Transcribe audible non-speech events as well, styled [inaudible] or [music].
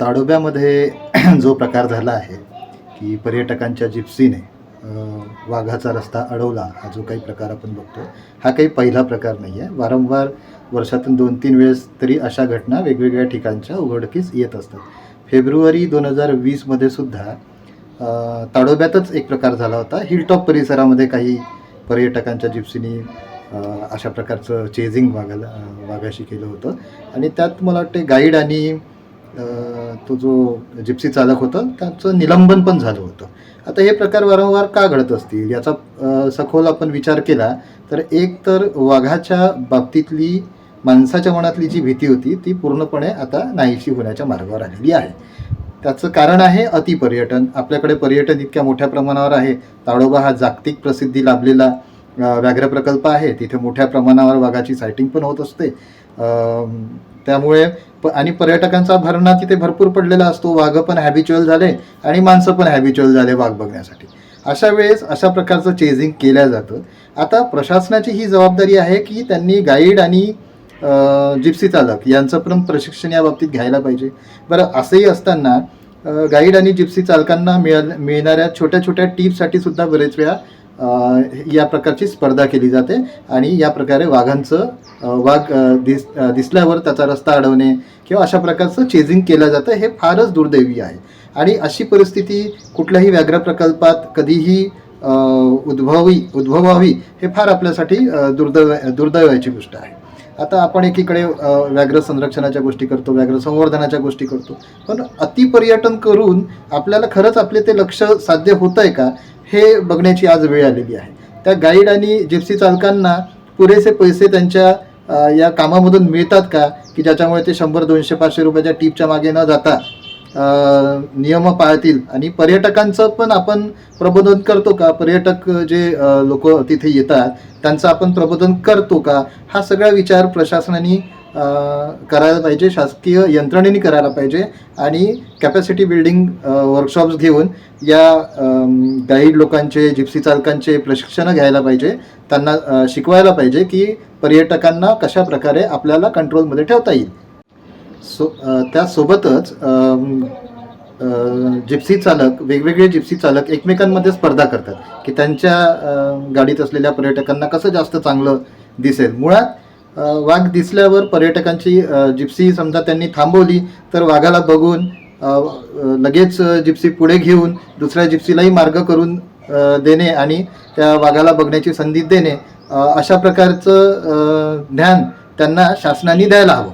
ताडोब्यामध्ये [clears throat] जो प्रकार झाला आहे की पर्यटकांच्या जिप्सीने वाघाचा रस्ता अडवला हा जो काही प्रकार आपण बघतो हा काही पहिला प्रकार नाही आहे. वारंवार वर्षातून दोन तीन वेळेस तरी अशा घटना वेगवेगळ्या ठिकाणच्या उघडकीस येत असतात. फेब्रुवारी दोन हजार वीसमध्ये सुद्धा ताडोब्यातच एक प्रकार झाला होता. हिलटॉप परिसरामध्ये काही पर्यटकांच्या जिप्सीनी अशा प्रकारचं चेझिंग वाघाला वाघाशी केलं होतं. आणि त्यात मला वाटते गाईड आणि तो जो जिप्सी चालक होता त्याचं निलंबन पण झालं होतं. आता हे प्रकार वारंवार का घडत असतील याचा सखोल आपण विचार केला तर एक तर वाघाच्या बाबतीतली माणसाच्या मनातली जी भीती होती ती पूर्णपणे आता नाहीशी होण्याच्या मार्गावर आलेली आहे. त्याचं कारण आहे अतिपर्यटन. आपल्याकडे पर्यटन इतक्या मोठ्या प्रमाणावर आहे. ताडोबा हा जागतिक प्रसिद्धी लाभलेला व्याघ्र प्रकल्प आहे. तिथे मोठ्या प्रमाणावर वाघाची सायटिंग पण होत असते. त्यामुळे प आणि पर्यटकांचा भरणा तिथे भरपूर पडलेला असतो. वाघ पण हॅबिच्युअल झाले आणि माणसं पण हॅबिच्युअल झाले वाघ बघण्यासाठी. अशा वेळेस अशा प्रकारचं चेझिंग केल्या जातं. आता प्रशासनाची ही जबाबदारी आहे की त्यांनी गाईड आणि जिप्सी चालक यांचं पण प्रशिक्षण या बाबतीत घ्यायला पाहिजे. बरं असंही असताना गाईड आणि जिप्सी चालकांना मिळ मिळणाऱ्या छोट्या छोट्या टीपसाठी सुद्धा बरेच वेळा या प्रकारची स्पर्धा केली जाते आणि या प्रकारे वाघांचं वाघ दिस दिसल्यावर त्याचा रस्ता अडवणे किंवा अशा प्रकारचं चेझिंग केलं जातं हे फारच दुर्दैवी आहे. आणि अशी परिस्थिती कुठल्याही व्याघ्र प्रकल्पात कधीही उद्भवी उद्भवावी हे फार आपल्यासाठी दुर्दैव दुर्दैवाची गोष्ट आहे. आता आपण एकीकडे व्याघ्र संरक्षणाच्या गोष्टी करतो व्याघ्र संवर्धनाच्या गोष्टी करतो. पण अतिपर्यटन करून आपल्याला खरंच आपले ते लक्ष साध्य होत आहे का? हे बघण्याची आज वेळ आलेली आहे. त्या गाईड आणि जिप्सी चालकांना पुरेसे पैसे त्यांच्या या कामामधून मिळतात का? की ज्याच्यामुळे ते शंभर दोनशे पाचशे रुपयाच्या टीपच्या मागे न जाता नियम पाळतील? आणि पर्यटकांचं पण आपण प्रबोधन करतो का? पर्यटक जे लोक तिथे येतात त्यांचं आपण प्रबोधन करतो का? हा सगळा विचार प्रशासनाने करायला पाहिजे शासकीय यंत्रणेने करायला पाहिजे आणि कॅपॅसिटी बिल्डिंग वर्कशॉप्स घेऊन या गाईड लोकांचे जिप्सी चालकांचे प्रशिक्षण घ्यायला पाहिजे. त्यांना शिकवायला पाहिजे की पर्यटकांना कशा प्रकारे आपल्याला कंट्रोलमध्ये ठेवता येईल. सो त्यासोबतच जिप्सी चालक वेगवेगळे जिप्सी चालक एकमेकांमध्ये स्पर्धा करतात. की त्यांच्या गाडीत असलेल्या पर्यटकांना कसं जास्त चांगलं दिसेल. मुळात वाघ दिसल्यावर पर्यटकांची जिप्सी समजा त्यांनी थांबवली तर वाघाला बघून लगेच जिप्सी पुढे घेऊन दुसऱ्या जिप्सीलाही मार्ग करून देणे आणि त्या वाघाला बघण्याची संधी देणे अशा प्रकारचं ज्ञान त्यांना शासनाने द्यायला हवं.